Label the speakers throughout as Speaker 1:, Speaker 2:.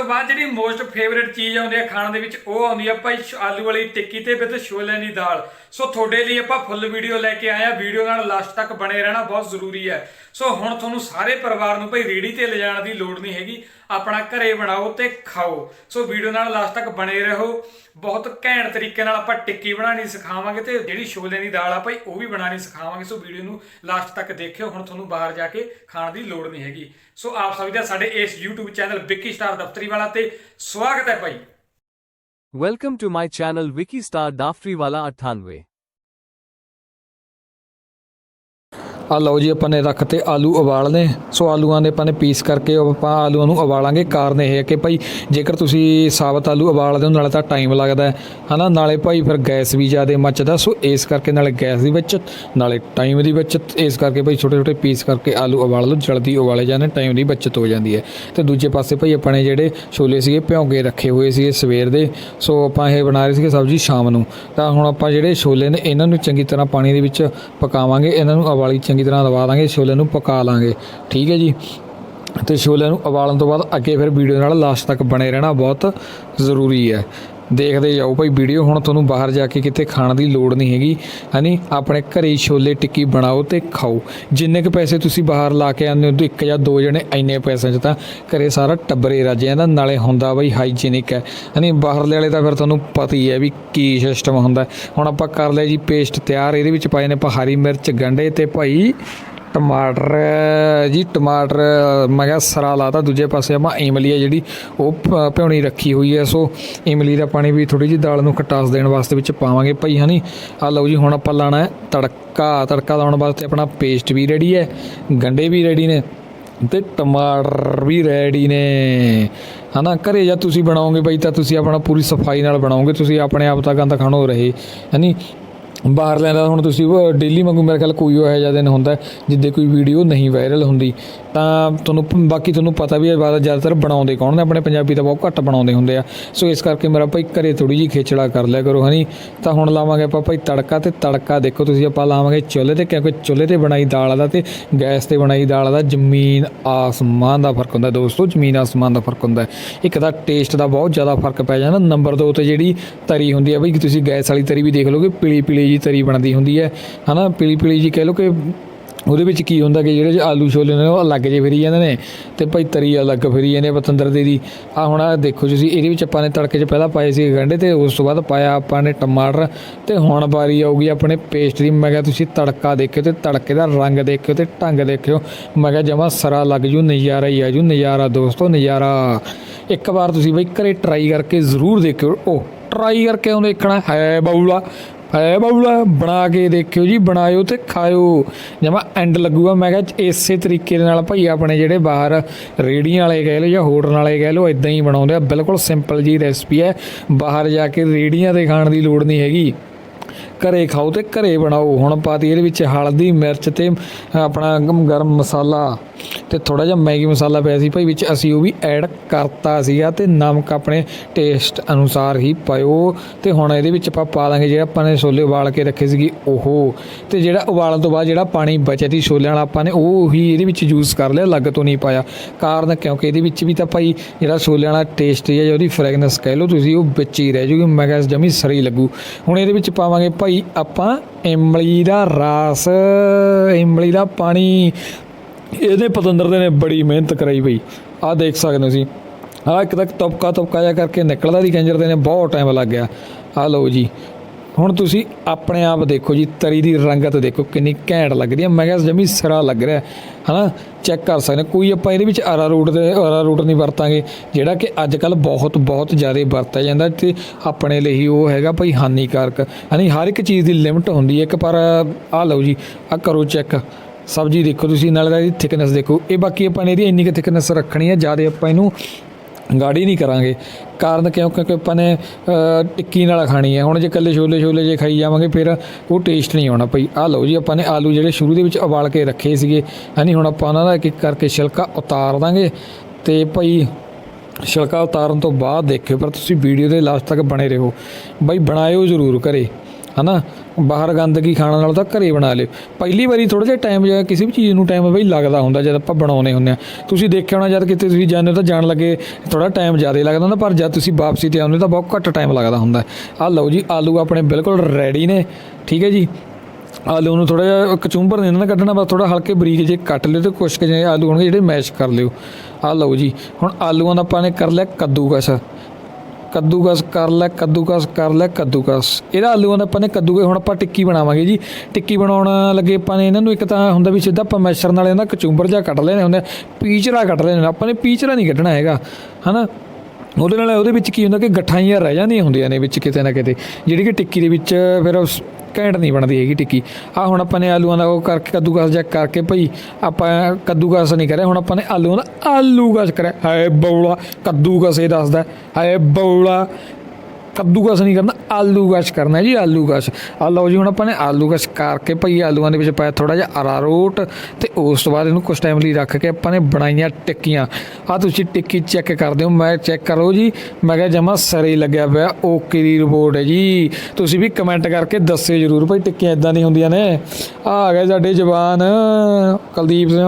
Speaker 1: ਤੋਂ ਬਾਅਦ ਜਿਹੜੀ ਮੋਸਟ ਫੇਵਰਿਟ ਚੀਜ਼ ਆਉਂਦੀ ਹੈ ਖਾਣ ਦੇ ਵਿੱਚ, ਉਹ ਆਉਂਦੀ ਹੈ ਭਾਈ ਆਲੂ ਵਾਲੀ ਟਿੱਕੀ ਤੇ ਵਿਦ ਛੋਲਿਆਂ ਦੀ ਦਾਲ। ਸੋ ਤੁਹਾਡੇ ਲਈ ਆਪਾਂ ਫੁੱਲ ਵੀਡੀਓ ਲੈ ਕੇ ਆਏ ਆ ਵੀਡੀਓ ਨਾਲ ਲਾਸਟ ਤੱਕ ਬਣੇ ਰਹਿਣਾ ਬਹੁਤ ਜ਼ਰੂਰੀ ਹੈ। ਸੋ ਹੁਣ ਤੁਹਾਨੂੰ ਸਾਰੇ ਪਰਿਵਾਰ ਨੂੰ ਭਾਈ ਰੇੜੀ ਤੇ ਲਿਜਾਣ ਦੀ ਲੋੜ ਨਹੀਂ ਹੈਗੀ। ਆਪਣਾ ਘਰੇ ਬਣਾਓ ਤੇ ਖਾਓ। ਸੋ ਵੀਡੀਓ ਨਾਲ ਲਾਸਟ ਤੱਕ ਬਣੇ ਰਹੋ। ਬਹੁਤ ਘੈਂਟ ਤਰੀਕੇ ਨਾਲ ਆਪਾਂ ਟਿੱਕੀ ਬਣਾਉਣੀ ਸਿਖਾਵਾਂਗੇ ਤੇ ਜਿਹੜੀ ਛੋਲਿਆਂ ਦੀ ਦਾਲ ਆ ਭਾਈ, ਉਹ ਵੀ ਬਣਾਉਣੀ ਸਿਖਾਵਾਂਗੇ। ਸੋ ਵੀਡੀਓ ਨੂੰ ਲਾਸਟ ਤੱਕ ਦੇਖਿਓ, ਹੁਣ ਤੁਹਾਨੂੰ ਬਾਹਰ ਜਾ ਕੇ ਖਾਣ ਦੀ ਲੋੜ ਨਹੀਂ ਹੈਗੀ। ਸੋ ਆਪ ਸਭ ਦਾ ਸਾਡੇ ਇਸ YouTube channel Vicky star Daftari ਵਾਲਾ ਤੇ ਸਵਾਗਤ ਹੈ ਭਾਈ।
Speaker 2: Welcome to my channel Wiki Star Daftriwala 98.
Speaker 3: ਆ ਲਓ ਜੀ, ਆਪਾਂ ਨੇ ਰੱਖ ਤੇ ਆਲੂ ਉਬਾਲਨੇ। ਸੋ ਆਲੂਆਂ ਦੇ ਆਪਾਂ ਨੇ ਪੀਸ ਕਰਕੇ ਉਹ ਆਪਾਂ ਆਲੂਆਂ ਨੂੰ ਉਬਾਲਾਂਗੇ। ਕਾਰਨ ਇਹ ਹੈ ਕਿ ਭਾਈ, ਜੇਕਰ ਤੁਸੀਂ ਸਾਬਤ ਆਲੂ ਉਬਾਲਦੇ ਹੋ, ਨਾਲੇ ਤਾਂ ਟਾਈਮ ਲੱਗਦਾ ਹੈ, ਹਨਾ? ਨਾਲੇ ਭਾਈ ਫਿਰ ਗੈਸ ਵੀ ਜ਼ਿਆਦਾ ਮੱਚਦਾ, ਸੋ ਇਸ ਕਰਕੇ ਨਾਲੇ ਗੈਸ ਦੀ ਬੱਚਤ, ਨਾਲੇ ਟਾਈਮ ਦੀ ਬੱਚਤ, ਇਸ ਕਰਕੇ ਭਾਈ ਛੋਟੇ ਛੋਟੇ ਪੀਸ ਕਰਕੇ ਆਲੂ ਉਬਾਲ ਲਓ, ਜਲਦੀ ਉਬਾਲੇ ਜਾਂਦੇ ਟਾਈਮ ਦੀ ਬੱਚਤ ਹੋ ਜਾਂਦੀ ਹੈ। ਤੇ ਦੂਜੇ ਪਾਸੇ ਭਾਈ ਆਪਾਂ ਨੇ ਜਿਹੜੇ ਛੋਲੇ ਸੀਗੇ, ਭਿਉਂਗੇ ਰੱਖੇ ਹੋਏ ਸੀਗੇ ਸਵੇਰ ਦੇ, ਸੋ ਆਪਾਂ ਇਹ ਬਣਾ ਰਹੇ ਸੀਗੇ ਸਬਜ਼ੀ ਸ਼ਾਮ ਨੂੰ। ਤਾਂ ਹੁਣ ਆਪਾਂ ਜਿਹੜੇ ਛੋਲੇ ਨੇ, ਇਹਨਾਂ ਨੂੰ ਚੰਗੀ ਤਰ੍ਹਾਂ ਪਾਣੀ ਦੇ ਵਿੱਚ ਪਕਾਵਾਂਗੇ, ਇਹਨਾਂ ਨੂੰ ਉਬਾਲੀ ਚੰਗੀ ਤਰ੍ਹਾਂ ਦਵਾ ਦਾਂਗੇ ਛੋਲੇ ਨੂੰ ਪਕਾ ਲਾਂਗੇ। ਠੀਕ ਹੈ ਜੀ? ਤੇ ਛੋਲੇ ਨੂੰ ਉਬਾਲਣ ਤੋਂ ਬਾਅਦ ਅੱਗੇ ਫਿਰ ਵੀਡੀਓ ਨਾਲ ਲਾਸਟ ਤੱਕ ਬਣੇ ਰਹਿਣਾ ਬਹੁਤ ਜ਼ਰੂਰੀ ਹੈ। ਦੇਖਦੇ ਜਾਓ ਭਾਈ, ਵੀਡੀਓ ਹੁਣ ਤੁਹਾਨੂੰ ਬਾਹਰ ਜਾ ਕੇ ਕਿਤੇ ਖਾਣ ਦੀ ਲੋੜ ਨਹੀਂ ਹੈਗੀ। ਹਨੀ ਆਪਣੇ ਘਰੇ ਹੀ ਛੋਲੇ ਟਿੱਕੀ ਬਣਾਓ ਤੇ ਖਾਓ। ਜਿੰਨੇ ਕੁ ਪੈਸੇ ਤੁਸੀਂ ਬਾਹਰ ਲਾ ਕੇ ਆਉਂਦੇ ਹੋ ਇੱਕ ਜਾਂ ਦੋ ਜਣੇ ਇੰਨੇ ਪੈਸਿਆਂ 'ਚ ਤਾਂ ਘਰੇ ਸਾਰਾ ਟੱਬਰੇ ਰੱਜ ਜਾਂਦਾ ਨਾਲੇ ਹੁੰਦਾ ਬਈ ਹਾਈਜੀਨਿਕ ਹੈ। ਹਨੀ ਬਾਹਰਲੇ ਵਾਲੇ ਤਾਂ ਫਿਰ ਤੁਹਾਨੂੰ ਪਤਾ ਹੀ ਹੈ ਵੀ ਕੀ ਸਿਸਟਮ ਹੁੰਦਾ। ਹੁਣ ਆਪਾਂ ਕਰ ਲਿਆ ਜੀ ਪੇਸਟ ਤਿਆਰ, ਇਹਦੇ ਵਿੱਚ ਪਾਏ ਨੇ ਆਪਾਂ ਹਰੀ ਮਿਰਚ ਗੰਢੇ ਤੇ ਭਾਈ ਟਮਾਟਰ, ਜੀ ਟਮਾਟਰ, ਮੈਂ ਕਿਹਾ ਸਰਾ ਲਾਤਾ ਦੂਜੇ ਪਾਸੇ ਆਪਾਂ ਇਮਲੀ ਹੈ ਜਿਹੜੀ, ਉਹ ਭ- ਭਿਉਣੀ ਰੱਖੀ ਹੋਈ ਹੈ ਸੋ ਇਮਲੀ ਦਾ ਪਾਣੀ ਵੀ ਥੋੜੀ ਜਿਹੀ ਦਾਲ ਨੂੰ ਖਟਾਸ ਦੇਣ ਵਾਸਤੇ ਵਿੱਚ ਪਾਵਾਂਗੇ ਭਾਈ, ਹਨੀ, ਆ ਲਓ ਜੀ, ਹੁਣ ਆਪਾਂ ਲਾਣਾ ਹੈ ਤੜਕਾ ਤੜਕਾ ਲਾਉਣ ਵਾਸਤੇ ਆਪਣਾ ਪੇਸਟ ਵੀ ਰੈਡੀ ਹੈ, ਗੰਡੇ ਵੀ ਰੈਡੀ ਨੇ ਤੇ ਟਮਾਟਰ ਵੀ ਰੈਡੀ ਨੇ। ਹਨਾ, ਘਰੇ ਜਾਂ ਤੁਸੀਂ ਬਣਾਓਗੇ ਬਈ ਤਾਂ ਤੁਸੀਂ ਆਪਣਾ ਪੂਰੀ ਸਫ਼ਾਈ ਨਾਲ ਬਣਾਓਗੇ, ਤੁਸੀਂ ਆਪਣੇ ਆਪ ਤਾਂ ਗੰਦ ਖਾਣੋ ਰਹੇ, ਹਨੀ ਬਾਹਰ ਲੈਂਦਾ, ਹੁਣ ਤੁਸੀਂ ਡੇਲੀ ਵਾਂਗੂ ਮੇਰੇ ਖਿਆਲ ਕੋਈ ਉਹ ਇਹੋ ਜਿਹਾ ਦਿਨ ਹੁੰਦਾ ਜਿੱਦੇ ਕੋਈ ਵੀਡੀਓ ਨਹੀਂ ਵਾਇਰਲ ਹੁੰਦੀ। ਤਾਂ ਤੁਹਾਨੂੰ ਬਾਕੀ ਤੁਹਾਨੂੰ ਪਤਾ ਵੀ ਹੈ ਬਾਅਦ ਜ਼ਿਆਦਾਤਰ ਬਣਾਉਂਦੇ ਕੌਣ ਨੇ? ਆਪਣੇ ਪੰਜਾਬੀ ਤਾਂ ਬਹੁਤ ਘੱਟ ਬਣਾਉਂਦੇ ਹੁੰਦੇ ਆ। ਸੋ ਇਸ ਕਰਕੇ ਮੇਰਾ ਭਾਈ ਘਰੇ ਥੋੜੀ ਜਿਹੀ ਖੇਚੜਾ ਕਰ ਲਿਆ ਕਰੋ, ਹਨੀ। ਤਾਂ ਹੁਣ ਲਾਵਾਂਗੇ ਆਪਾਂ ਭਾਈ ਤੜਕਾ ਤੇ ਤੜਕਾ। ਦੇਖੋ ਤੁਸੀਂ ਆਪਾਂ ਲਾਵਾਂਗੇ ਚੁੱਲ੍ਹੇ ਤੇ, ਕਿਉਂਕਿ ਚੁੱਲ੍ਹੇ ਤੇ ਬਣਾਈ ਦਾਲ ਦਾ ਤੇ ਗੈਸ ਤੇ ਬਣਾਈ ਦਾਲ ਦਾ ਜ਼ਮੀਨ ਆਸਮਾਨ ਦਾ ਫ਼ਰਕ ਹੁੰਦਾ ਦੋਸਤੋ, ਜ਼ਮੀਨ ਆਸਮਾਨ ਦਾ ਫ਼ਰਕ ਹੁੰਦਾ ਇੱਕ ਤਾਂ ਟੇਸਟ ਦਾ ਬਹੁਤ ਜ਼ਿਆਦਾ ਫ਼ਰਕ ਪੈ ਜਾਂਦਾ। ਨੰਬਰ 2 ਤੇ ਜਿਹੜੀ ਤਰੀ ਹੁੰਦੀ ਹੈ ਬਈ, ਤੁਸੀਂ ਗੈਸ ਵਾਲੀ ਤਰੀ ਵੀ ਦੇਖ ਲਓਗੇ ਪੀਲੀ ਪੀਲੀ ਜੀ ਤਰੀ ਬਣਦੀ ਹੁੰਦੀ ਹੈ। ਹਨਾ ਪੀਲੀ ਪੀਲੀ ਜੀ ਕਹਿ ਲਓ ਕਿ ਉਹਦੇ ਵਿੱਚ ਕੀ ਹੁੰਦਾ ਕਿ ਜਿਹੜੇ ਆਲੂ ਛੋਲੇ ਨੇ, ਉਹ ਅਲੱਗ ਜੇ ਫਿਰੀ ਜਾਂਦੇ ਨੇ ਤੇ ਭਾਈ ਤਰੀ ਅਲੱਗ ਫਿਰੀ ਜਾਂਦੇ ਆ ਪਤੰਦਰ ਦੇ ਦੀ। ਆ ਹੁਣ ਆਹ ਦੇਖੋ ਤੁਸੀਂ, ਇਹਦੇ ਵਿੱਚ ਆਪਾਂ ਨੇ ਤੜਕੇ 'ਚ ਪਹਿਲਾਂ ਪਾਏ ਸੀ ਗੰਢੇ ਤੇ ਉਸ ਤੋਂ ਬਾਅਦ ਪਾਇਆ ਆਪਾਂ ਨੇ ਟਮਾਟਰ ਤੇ ਹੁਣ ਵਾਰੀ ਆਊਗੀ ਆਪਣੇ ਪੇਸਟਰੀ ਮੈਂ ਕਿਹਾ ਤੁਸੀਂ ਤੜਕਾ ਦੇਖਿਓ ਤੇ ਤੜਕੇ ਦਾ ਰੰਗ ਦੇਖਿਓ ਤੇ ਢੰਗ ਦੇਖਿਓ। ਮੈਂ ਕਿਹਾ ਜਮਾ ਸਰਾ ਲੱਗ ਜੂ, ਨਜ਼ਾਰਾ ਹੀ ਆ ਜੂ। ਨਜ਼ਾਰਾ ਦੋਸਤੋ, ਨਜ਼ਾਰਾ। ਇੱਕ ਵਾਰ ਤੁਸੀਂ ਬਈ ਘਰੇ ਟਰਾਈ ਕਰਕੇ ਜ਼ਰੂਰ ਦੇਖਿਓ। ਉਹ ਟਰਾਈ ਕਰਕੇ ਉਹਨੂੰ ਦੇਖਣਾ ਹੈ ਬਾਉਲਾ ਹੈ ਬਾਬੂਲਾ, ਬਣਾ ਕੇ ਦੇਖਿਓ ਜੀ, ਬਣਾਇਓ ਤੇ ਖਾਇਓ। ਜਮਾ ਐਂਡ ਲੱਗੂਗਾ, ਮੈਂ ਕਿਹਾ ਇਸੇ ਤਰੀਕੇ ਦੇ ਨਾਲ ਭਾਈ ਆਪਣੇ ਜਿਹੜੇ ਬਾਹਰ ਰੇੜੀਆਂ ਵਾਲੇ ਕਹਿ ਲਓ ਜਾਂ ਹੋਟਲ ਵਾਲੇ ਕਹਿ ਲਓ ਇਦਾਂ ਹੀ ਬਣਾਉਂਦੇ ਆ। ਬਿਲਕੁਲ ਸਿੰਪਲ ਜੀ ਰੈਸਪੀ ਹੈ। ਬਾਹਰ ਜਾ ਕੇ ਰੇੜੀਆਂ ਤੇ ਖਾਣ ਦੀ ਲੋੜ ਨਹੀਂ ਹੈਗੀ। ਘਰੇ ਖਾਓ ਤੇ ਘਰੇ ਬਣਾਓ। ਹੁਣ ਪਾਤੀ ਇਹਦੇ ਵਿੱਚ ਹਲਦੀ, ਮਿਰਚ ਤੇ ਆਪਣਾ ਗਮ- ਗਰਮ ਮਸਾਲਾ ਤੇ ਥੋੜਾ ਜਿਹਾ ਮੈਗੀ ਮਸਾਲਾ ਪਿਆ ਸੀ ਭਾਈ, ਵਿੱਚ ਅਸੀਂ ਉਹ ਵੀ ਐਡ ਕਰਤਾ ਸੀਗਾ ਤੇ ਨਮਕ ਆਪਣੇ ਟੇਸਟ ਅਨੁਸਾਰ ਹੀ ਪਾਇਓ ਤੇ ਹੁਣ ਇਹਦੇ ਵਿੱਚ ਆਪਾਂ ਪਾ ਦਾਂਗੇ ਜਿਹੜਾ ਆਪਾਂ ਨੇ ਛੋਲੇ ਉਬਾਲ ਕੇ ਰੱਖੇ ਸੀਗੇ ਉਹ। ਤੇ ਜਿਹੜਾ ਉਬਾਲਣ ਤੋਂ ਬਾਅਦ ਜਿਹੜਾ ਪਾਣੀ ਬਚਿਆ ਸੀ ਛੋਲਿਆਂ ਵਾਲਾ ਆਪਾਂ ਨੇ ਉਹ ਹੀ ਇਹਦੇ ਵਿੱਚ ਯੂਜ਼ ਕਰ ਲਿਆ, ਅਲੱਗ ਤੋਂ ਨਹੀਂ ਪਾਇਆ। ਕਾਰਨ ਕਿਉਂਕਿ ਇਹਦੇ ਵਿੱਚ ਵੀ ਤਾਂ ਭਾਈ ਜਿਹੜਾ ਛੋਲਿਆਂ ਵਾਲਾ ਟੇਸਟ ਹੈ ਜਾਂ ਉਹਦੀ ਫ੍ਰੈਗਨੈਂਸ ਕਹਿ ਲਓ ਤੁਸੀਂ, ਉਹ ਵਿੱਚ ਹੀ ਰਹਿ ਜੂਗੀ। ਮੈਂ ਕਿਹਾ ਜਮੀ ਸਰੀ ਲੱਗੂ। ਹੁਣ ਇਹਦੇ ਵਿੱਚ ਪਾਵਾਂਗੇ ਭਾਈ ਆਪਾਂ ਇਮਲੀ ਦਾ ਰਸ, ਇਮਲੀ ਦਾ ਪਾਣੀ। ਇਹਦੇ ਪਤੰਦਰ ਦੇ ਨੇ ਬੜੀ ਮਿਹਨਤ ਕਰਾਈ ਬਈ। ਆਹ ਦੇਖ ਸਕਦੇ ਹੋ ਤੁਸੀਂ। ਆਹ ਇੱਕ ਤੱਕ ਤਪਕਾ ਤਪਕਾ ਜਿਹਾ ਕਰਕੇ ਨਿਕਲਦਾ ਦੀ ਕੰਜਰ ਦੇ ਨੇ, ਬਹੁਤ ਟਾਈਮ ਲੱਗ ਗਿਆ। ਆਹ ਲਓ ਜੀ। ਹੁਣ ਤੁਸੀਂ ਆਪਣੇ ਆਪ ਦੇਖੋ ਜੀ, ਤਰੀ ਦੀ ਰੰਗਤ ਦੇਖੋ, ਕਿੰਨੀ ਘੈਂਟ ਲੱਗ ਰਹੀ ਹੈ। ਮੈਂ ਕਿਹਾ ਜਮੀ ਸਿਰਾ ਲੱਗ ਰਿਹਾ ਹਨਾ? ਚੈੱਕ ਕਰ ਸਕਦੇ ਕੋਈ ਆਪਾਂ ਇਹਦੇ ਵਿੱਚ ਆਰਾ ਰੂਟ ਦੇ ਆਰਾ ਰੂਟ ਨਹੀਂ ਵਰਤਾਂਗੇ, ਜਿਹੜਾ ਕਿ ਅੱਜ ਕੱਲ ਬਹੁਤ ਬਹੁਤ ਜ਼ਿਆਦਾ ਵਰਤਿਆ ਜਾਂਦਾ ਤੇ ਆਪਣੇ ਲਈ ਹੀ ਉਹ ਹੈਗਾ ਭਾਈ ਹਾਨੀਕਾਰਕ। ਯਾਨੀ ਹਰ ਇੱਕ ਚੀਜ਼ ਦੀ ਲਿਮਟ ਹੁੰਦੀ ਹੈ। ਇੱਕ ਪਰ ਆ ਲਓ ਜੀ, ਆਹ ਕਰੋ ਚੈੱਕ ਸਬਜ਼ੀ ਦੇਖੋ ਤੁਸੀਂ, ਨਾਲ ਇਹਦੀ ਥਿਕਨੈਸ ਦੇਖੋ। ਇਹ ਬਾਕੀ ਆਪਾਂ ਨੇ ਇਹਦੀ ਇੰਨੀ ਕੁ ਥਿਕਨੈਸ ਰੱਖਣੀ ਹੈ, ਜ਼ਿਆਦਾ ਆਪਾਂ ਇਹਨੂੰ ਗਾੜੀ ਨਹੀਂ ਕਰਾਂਗੇ। ਕਾਰਨ ਕਿਉਂ? ਕਿਉਂਕਿ ਆਪਾਂ ਨੇ ਟਿੱਕੀ ਨਾਲ ਖਾਣੀ ਹੈ। ਹੁਣ ਜੇ ਇਕੱਲੇ ਛੋਲੇ ਛੋਲੇ ਜੇ ਖਾਈ ਜਾਵਾਂਗੇ, ਫਿਰ ਉਹ ਟੇਸਟ ਨਹੀਂ ਆਉਣਾ ਭਈ। ਆ ਲਓ ਜੀ, ਆਪਾਂ ਨੇ ਆਲੂ ਜਿਹੜੇ ਸ਼ੁਰੂ ਦੇ ਵਿੱਚ ਉਬਾਲ ਕੇ ਰੱਖੇ ਸੀਗੇ ਯਾਨੀ ਹੁਣ ਆਪਾਂ ਉਹਨਾਂ ਦਾ ਇੱਕ ਇੱਕ ਕਰਕੇ ਛਿਲਕਾ ਉਤਾਰ ਦਾਂਗੇ। ਤੇ ਭਈ, ਛਿਲਕਾ ਉਤਾਰਨ ਤੋਂ ਬਾਅਦ ਦੇਖਿਓ, ਪਰ ਤੁਸੀਂ ਵੀਡੀਓ ਦੇ ਲਾਸਟ ਤੱਕ ਬਣੇ ਰਹੋ। ਬਈ ਬਣਾਇਓ ਜ਼ਰੂਰ ਘਰੇ। ਹਨਾ? ਬਾਹਰ ਗੰਦਗੀ ਖਾਣ ਨਾਲ ਤਾਂ ਘਰੇ ਬਣਾ ਲਿਓ। ਪਹਿਲੀ ਵਾਰੀ ਥੋੜਾ ਜਿਹਾ ਟਾਈਮ ਜਾਂ ਕਿਸੇ ਵੀ ਚੀਜ਼ ਨੂੰ ਟਾਈਮ ਬਈ ਲੱਗਦਾ ਹੁੰਦਾ, ਜਦ ਆਪਾਂ ਬਣਾਉਨੇ ਹੁੰਦੇ ਆ ਤੁਸੀਂ ਦੇਖਿਆ ਹੋਣਾ, ਜਦ ਕਿਤੇ ਤੁਸੀਂ ਜਾਂਦੇ ਹੋ ਤਾਂ ਜਾਣ ਲੱਗੇ ਥੋੜਾ ਟਾਈਮ ਜ਼ਿਆਦਾ ਲੱਗਦਾ ਹੁੰਦਾ, ਪਰ ਜਦ ਤੁਸੀਂ ਵਾਪਸੀ ਤੇ ਆਉਂਦੇ ਹੋ ਤਾਂ ਬਹੁਤ ਘੱਟ ਟਾਈਮ ਲੱਗਦਾ ਹੁੰਦਾ। ਆ ਲਓ ਜੀ, ਆਲੂ ਆਪਣੇ ਬਿਲਕੁਲ ਰੈਡੀ ਨੇ, ਠੀਕ ਹੈ ਜੀ? ਆਲੂ ਨੂੰ ਥੋੜਾ ਜਿਹਾ ਕਚੂੰਬਰ ਨਹੀਂ ਨਾ ਕੱਢਣਾ, ਬਸ ਥੋੜਾ ਹਲਕੇ ਬਰੀਕ ਜੇ ਕੱਟ ਲਿਓ ਤੇ ਕੁਛ ਕੁ ਜਿਹੇ ਆਲੂ ਹੋਣਗੇ ਜਿਹੜੇ ਮੈਸ਼ ਕਰ ਲਿਓ। ਆ ਲਓ ਜੀ, ਹੁਣ ਆਲੂਆਂ ਦਾ ਆਪਾਂ ਨੇ ਕਰ ਲਿਆ ਕੱਦੂਕਸ। ਕੱਦੂਕਸ ਕਰ ਲੈ ਕੱਦੂਕਸ ਕਰ ਲੈ ਕੱਦੂਕਸ। ਇਹਦਾ ਆਲੂਆਂ ਦਾ ਆਪਾਂ ਨੇ ਕੱਦੂਕਸ ਹੁਣ ਆਪਾਂ ਟਿੱਕੀ ਬਣਾਵਾਂਗੇ ਜੀ। ਟਿੱਕੀ ਬਣਾਉਣ ਲੱਗੇ ਆਪਾਂ ਨੇ ਇਹਨਾਂ ਨੂੰ ਇੱਕ ਤਾਂ ਹੁੰਦਾ ਵੀ ਸਿੱਧਾ ਆਪਾਂ ਮੈਸ਼ਰ ਨਾਲ ਇਹਨਾਂ ਕਚੂੰਬਰ ਜਿਹਾ ਕੱਟ ਲੈਣੇ ਹੁੰਦੇ ਆ, ਪੀਚਰਾ ਕੱਟ ਲੈਣੇ ਆਪਾਂ ਨੇ ਪੀਚਰਾ ਨਹੀਂ ਕੱਢਣਾ ਹੈਗਾ ਹਨਾ? ਉਹਦੇ ਨਾਲ ਉਹਦੇ ਵਿੱਚ ਕੀ ਹੁੰਦਾ ਕਿ ਗੱਠਾਂ ਰਹਿ ਜਾਂਦੀਆਂ ਹੁੰਦੀਆਂ ਨੇ ਵਿੱਚ ਕਿਤੇ ਨਾ ਕਿਤੇ ਜਿਹੜੀ ਕਿ ਟਿੱਕੀ ਦੇ ਵਿੱਚ ਫਿਰ ਉਸ ਘੈਂਟ ਨਹੀਂ ਬਣਦੀ ਹੈਗੀ ਟਿੱਕੀ। ਆ ਹੁਣ ਆਪਾਂ ਨੇ ਆਲੂਆਂ ਦਾ ਉਹ ਕਰਕੇ ਕੱਦੂਕਸ ਜਿਹਾ ਕਰਕੇ ਭਈ ਆਪਾਂ ਕੱਦੂਕਸ ਨਹੀਂ ਕਰਿਆ, ਹੁਣ ਆਪਾਂ ਨੇ ਆਲੂਆਂ ਦਾ ਆਲੂਕਸ ਕਰਿਆ। ਹਾਏ ਬੌਲਾ, ਕੱਦੂਕਸ ਇਹ ਦੱਸਦਾ, ਹਾਏ ਬੌਲਾ। ਕੱਦੂਕਸ ਨਹੀਂ ਕਰਨਾ ਆਲੂਕਸ ਕਰਨਾ ਜੀ ਆਲੂਕਸ ਆ ਲਓ ਜੀ, ਹੁਣ ਆਪਾਂ ਨੇ ਆਲੂਕਸ ਕਰਕੇ ਭਈ ਆਲੂਆਂ ਦੇ ਵਿੱਚ ਪਾਇਆ ਥੋੜਾ ਜਿਹਾ ਅਰਾਰੋਟ ਤੇ ਉਸ ਤੋਂ ਬਾਅਦ ਇਹਨੂੰ ਕੁਝ ਟਾਈਮ ਲਈ ਰੱਖ ਕੇ ਆਪਾਂ ਨੇ ਬਣਾਈਆਂ ਟਿੱਕੀਆਂ। ਆ ਤੁਸੀਂ ਟਿੱਕੀ ਚੈੱਕ ਕਰਦੇ ਹੋ, ਮੈਂ ਚੈੱਕ ਕਰੋ ਜੀ, ਮੈਂ ਕਿਹਾ ਜਮਾ ਸਰੇ ਲੱਗਿਆ ਪਿਆ, ਓਕੇ ਦੀ ਰਿਪੋਰਟ ਹੈ ਜੀ। ਤੁਸੀਂ ਵੀ ਕਮੈਂਟ ਕਰਕੇ ਦੱਸਿਓ ਜਰੂਰ ਭਈ ਟਿੱਕੀਆਂ ਇਦਾਂ ਨਹੀਂ ਹੁੰਦੀਆਂ ਨੇ। ਆ ਆ ਗਏ ਸਾਡੇ ਜਵਾਨ, ਕੁਲਦੀਪ ਸਿੰਘ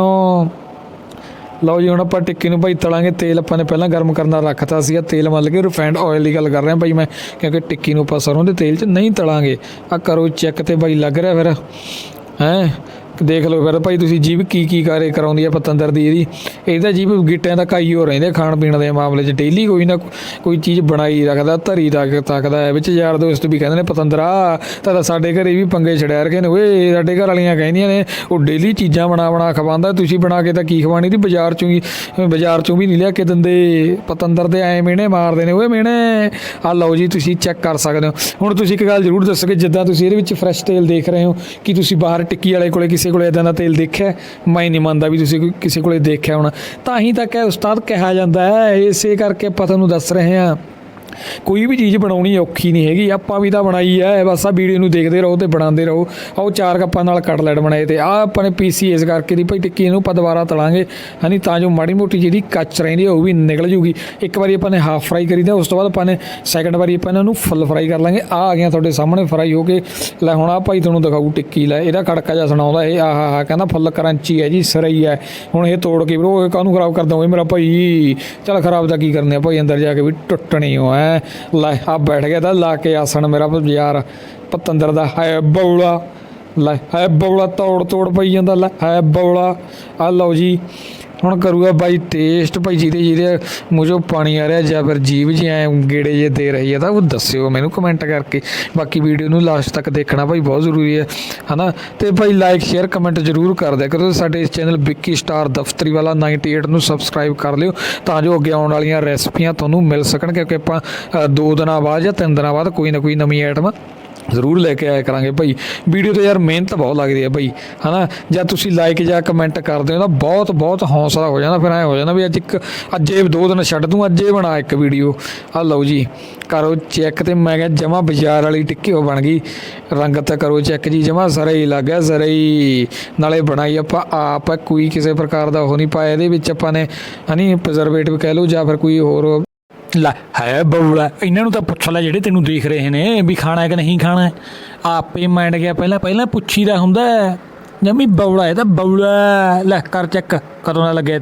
Speaker 3: ਲਓ ਜੀ, ਹੁਣ ਆਪਾਂ ਟਿੱਕੀ ਨੂੰ ਭਾਈ ਤਲਾਂਗੇ। ਤੇਲ ਆਪਾਂ ਨੇ ਪਹਿਲਾਂ ਗਰਮ ਕਰਨਾ ਰੱਖਤਾ ਸੀਗਾ। ਤੇਲ ਮੰਨ ਕੇ ਰਿਫਾਈਨਡ ਆਇਲ ਦੀ ਗੱਲ ਕਰ ਰਿਹਾ ਭਾਈ ਮੈਂ, ਕਿਉਂਕਿ ਟਿੱਕੀ ਨੂੰ ਆਪਾਂ ਸਰੋਂ ਦੇ ਤੇਲ 'ਚ ਨਹੀਂ ਤਲਾਂਗੇ। ਆ ਕਰੋ ਚੈੱਕ ਤੇ ਭਾਈ ਲੱਗ ਰਿਹਾ ਫਿਰ। ਹੈ? ਦੇਖ ਲਓ ਫਿਰ ਭਾਈ ਤੁਸੀਂ ਜੀਭ ਕੀ ਕੀ ਕਾਰੇ ਕਰਾਉਂਦੀ ਆ ਪਤੰਦਰ ਦੀ ਇਹਦੀ। ਇਹਦਾ ਜੀਭ ਗਿੱਟਿਆਂ ਦਾ ਕਾਈ ਹੋ ਰਹਿੰਦੇ ਖਾਣ ਪੀਣ ਦੇ ਮਾਮਲੇ 'ਚ। ਡੇਲੀ ਕੋਈ ਨਾ ਕੋਈ ਚੀਜ਼ ਬਣਾਈ ਰੱਖਦਾ, ਧਰੀ ਰੱਖ ਤੱਕਦਾ ਹੈ। ਵਿੱਚ ਯਾਰ ਦੋਸਤ ਵੀ ਕਹਿੰਦੇ ਨੇ, ਪਤੰਦਰਾ ਤਾਂ ਤਾਂ ਸਾਡੇ ਘਰੇ ਵੀ ਪੰਗੇ ਛੜਿਆ ਰਕੇ ਨੇ। ਓਏ, ਸਾਡੇ ਘਰ ਵਾਲੀਆਂ ਕਹਿੰਦੀਆਂ ਨੇ, ਉਹ ਡੇਲੀ ਚੀਜ਼ਾਂ ਬਣਾ ਬਣਾ ਖਵਾਉਂਦਾ। ਤੁਸੀਂ ਬਣਾ ਕੇ ਤਾਂ ਕੀ ਖਵਾਣੀ ਦੀ ਬਾਜ਼ਾਰ ਚੋਂ ਹੀ, ਬਾਜ਼ਾਰ ਚੋਂ ਵੀ ਨਹੀਂ ਲਿਆ ਕੇ ਦਿੰਦੇ। ਪਤੰਦਰ ਦੇ ਐ ਮਿਹਣੇ ਮਾਰਦੇ ਨੇ। ਓਏ ਮਿਹਣੇ, ਆ ਲਓ ਜੀ, ਤੁਸੀਂ ਚੈੱਕ ਕਰ ਸਕਦੇ ਹੋ। ਹੁਣ ਤੁਸੀਂ ਇੱਕ ਗੱਲ ਜ਼ਰੂਰ ਦੱਸੋ ਕਿ ਜਿੱਦਾਂ ਤੁਸੀਂ ਇਹਦੇ ਵਿੱਚ ਫਰੈਸ਼ ਤੇਲ ਦੇਖ ਰਹੇ ਹੋ, ਕਿ ਤੁਸੀਂ ਬਾਹਰ ਟਿੱਕੀ ਵਾਲੇ ਕੋਲੇ ਕਿਸੇ ਕੋਲ ਇਦਾਂ ਦਾ ਤੇਲ ਦੇਖਿਆ ਹੈ? ਮੈਂ ਨਹੀਂ ਮੰਨਦਾ ਵੀ ਤੁਸੀਂ ਕੋਈ ਕਿਸੇ ਕੋਲੇ ਦੇਖਿਆ ਹੋਣਾ ਤਾਂ ਹੀ ਤਾਂ ਕਿ ਉਸਤਾਦ ਕਿਹਾ ਜਾਂਦਾ ਹੈ, ਇਸੇ ਕਰਕੇ ਆਪਾਂ ਤੁਹਾਨੂੰ ਦੱਸ ਰਹੇ ਹਾਂ ਕੋਈ ਵੀ ਚੀਜ਼ ਬਣਾਉਣੀ ਔਖੀ ਨਹੀਂ ਹੈਗੀ, ਆਪਾਂ ਵੀ ਤਾਂ ਬਣਾਈ ਐ ਬਸ ਆ ਵੀਡੀਓ ਨੂੰ ਦੇਖਦੇ ਰਹੋ ਤੇ ਬਣਾਉਂਦੇ ਰਹੋ। ਆਹ ਉਹ ਚਾਰ ਕੱਪਾਂ ਨਾਲ ਕਟਲੈਟ ਬਣਾਏ ਤੇ ਆ ਆਪਾਂ ਨੇ ਪੀਸੀ ਇਸ ਕਰਕੇ ਦੀ, ਭਾਈ ਟਿੱਕੀ ਇਹਨੂੰ ਆਪਾਂ ਦੁਬਾਰਾ ਤਲਾਂਗੇ। ਹਨੀ ਤਾਂ ਜੋ ਮਾੜੀ ਮੋਟੀ ਜਿਹੜੀ ਕੱਚ ਰਹਿੰਦੀ ਆ, ਉਹ ਵੀ ਨਿਕਲ ਜੂਗੀ। ਇੱਕ ਵਾਰੀ ਆਪਾਂ ਨੇ ਹਾਫ ਫਰਾਈ ਕਰੀ ਦਾ ਉਸ ਤੋਂ ਬਾਅਦ ਆਪਾਂ ਨੇ ਸੈਕੰਡ ਵਾਰੀ ਆਪਾਂ ਇਹਨਾਂ ਨੂੰ ਫੁੱਲ ਫਰਾਈ ਕਰ ਲਾਂਗੇ। ਆ ਆ ਗਿਆ ਤੁਹਾਡੇ ਸਾਹਮਣੇ ਫਰਾਈ ਹੋ ਕੇ। ਲੈ ਹੁਣ ਆ ਭਾਈ ਤੁਹਾਨੂੰ ਦਿਖਾਊ ਟਿੱਕੀ, ਲੈ ਇਹਦਾ ਖੜਕਾ ਜਿਹਾ ਸੁਣਾਉਂਦਾ ਇਹ, ਆਹ ਹਾ ਕਹਿੰਦਾ ਫੁੱਲ ਕਰੰਚੀ ਹੈ ਜੀ ਸਰਈ ਹੈ। ਹੁਣ ਇਹ ਤੋੜ ਕੇ ਬਰੋ ਕਾਹਨੂੰ ਖਰਾਬ ਕਰ ਓਏ ਮੇਰਾ ਭਾਈ? ਚਲ ਖਰਾਬ ਤਾਂ ਕੀ ਕਰਨੇ ਆ, ਭਾਈ ਅੰਦਰ ਜਾ ਕੇ ਵੀ ਟੁੱਟਣੀ ਹੋ ਐ ਲੈ ਆ ਬੈਠ ਗਿਆ ਤਾਂ ਲਾ ਕੇ ਆਸਣ ਮੇਰਾ ਯਾਰ ਪਤੰਦਰ ਦਾ, ਹੈ ਬੌਲਾ, ਲੈ, ਹੈ ਬੌਲਾ ਤੋੜ ਤੋੜ ਪਈ ਜਾਂਦਾ, ਲੈ, ਹੈ ਬੌਲਾ। ਆ ਲਓ ਜੀ ਹੁਣ ਕਰੂਗਾ ਬਾਈ ਟੇਸਟ ਭਾਈ ਜਿਹਦੇ ਜਿਹਦੇ ਮੂੰਹ ਪਾਣੀ ਆ ਰਿਹਾ ਜਾਂ ਫਿਰ ਜੀਭ ਜੀ ਐ ਗੇੜੇ ਜੇ ਦੇ ਰਹੀ ਹੈ ਤਾਂ ਉਹ ਦੱਸਿਓ ਮੈਨੂੰ ਕਮੈਂਟ ਕਰਕੇ। ਬਾਕੀ ਵੀਡੀਓ ਨੂੰ ਲਾਸਟ ਤੱਕ ਦੇਖਣਾ ਭਾਈ ਬਹੁਤ ਜ਼ਰੂਰੀ ਹੈ ਹਨਾ? ਤੇ ਭਾਈ ਲਾਈਕ ਸ਼ੇਅਰ ਕਮੈਂਟ ਜ਼ਰੂਰ ਕਰ ਦਿਆ ਕਰੋ ਸਾਡੇ ਇਸ ਚੈਨਲ ਵਿੱਕੀ ਸਟਾਰ ਦਫਤਰੀ ਵਾਲਾ 98 ਨੂੰ ਸਬਸਕ੍ਰਾਈਬ ਕਰ ਲਿਓ ਤਾਂ ਜੋ ਅੱਗੇ ਆਉਣ ਵਾਲੀਆਂ ਰੈਸਪੀਆਂ ਤੁਹਾਨੂੰ ਮਿਲ ਸਕਣ ਕਿਉਂਕਿ ਆਪਾਂ ਅ, ਦੋ ਦਿਨਾਂ ਬਾਅਦ ਜਾਂ ਤਿੰਨ ਦਿਨਾਂ ਬਾਅਦ ਕੋਈ ਨਾ ਕੋਈ ਨਵੀਂ ਆਈਟਮ ਜ਼ਰੂਰ ਲੈ ਕੇ ਆਇਆ ਕਰਾਂਗੇ। ਭਾਈ, ਵੀਡੀਓ ਤੇ ਯਾਰ ਮਿਹਨਤ ਬਹੁਤ ਲੱਗਦੀ ਹੈ ਭਾਈ, ਹਨਾ? ਜਾਂ ਤੁਸੀਂ ਲਾਈਕ ਜਾਂ ਕਮੈਂਟ ਕਰਦੇ ਹੋ ਤਾਂ ਬਹੁਤ ਬਹੁਤ ਹੌਸਲਾ ਹੋ ਜਾਂਦਾ, ਫਿਰ ਐ ਹੋ ਜਾਂਦਾ ਵੀ ਅੱਜ ਇੱਕ, ਅੱਜ ਅੱਜੇ ਦੋ ਦਿਨ ਛੱਡ ਦੂੰ, ਅੱਜ ਅੱਜੇ ਬਣਾ ਇੱਕ ਵੀਡੀਓ। ਆ ਲਓ ਜੀ, ਕਰੋ ਚੈੱਕ ਤੇ ਮੈਂ ਕਿਹਾ ਜਮਾ ਬਾਜ਼ਾਰ ਵਾਲੀ ਟਿੱਕੀ ਹੋ ਬਣ ਗਈ। ਰੰਗਤ ਕਰੋ ਚੈੱਕ ਜੀ, ਜਮਾ ਸਰੇ ਹੀ ਲੱਗ ਗਿਆ ਸਰੇ ਹੀ ਨਾਲੇ ਬਣਾਈ ਆਪਾਂ ਆਪ ਕੋਈ ਕਿਸੇ ਪ੍ਰਕਾਰ ਦਾ ਉਹ ਨਹੀਂ ਪਾਇਆ, ਇਹਦੇ ਵਿੱਚ ਆਪਾਂ ਨੇ, ਹਨੀ ਪ੍ਰਜ਼ਰਵੇਟਿਵ ਕਹਿ ਲਓ ਜਾਂ ਫਿਰ ਕੋਈ ਹੋਰ ਲੈ, ਹੈ ਬੌਲਾ। ਇਹਨਾਂ ਨੂੰ ਤਾਂ ਪੁੱਛ ਲੈ ਜਿਹੜੇ ਤੈਨੂੰ ਦੇਖ ਰਹੇ ਨੇ ਵੀ ਖਾਣਾ ਹੈ ਕਿ ਨਹੀਂ ਖਾਣਾ ਆਪੇ ਮਾਈਂਡ ਗਿਆ ਪਹਿਲਾਂ ਪਹਿਲਾਂ ਪੁੱਛੀਦਾ ਹੁੰਦਾ ਹੈ। ਜਮੀ ਬੌਲਾ, ਇਹ ਤਾਂ ਬੌਲਾ ਲੈ, ਕਰ ਚੈੱਕ ਕਦੋਂ ਨਾ ਲੱਗਿਆ।